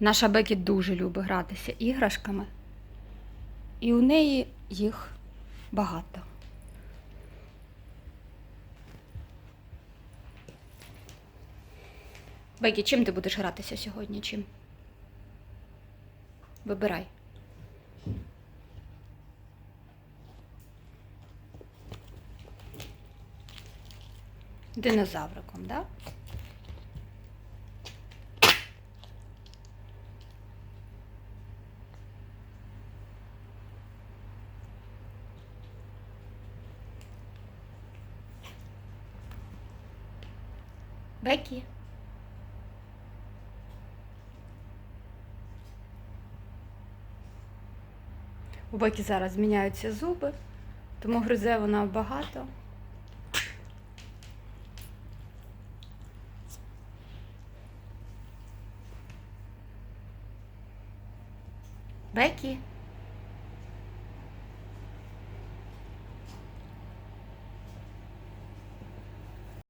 Наша Бекі дуже любить гратися іграшками, і у неї їх багато. Бекі, чим ти будеш гратися сьогодні? Чим? Вибирай. Динозавриком, так? Да? Бекі. У Бекі зараз зміняються зуби, тому гризе вона багато. Бекі.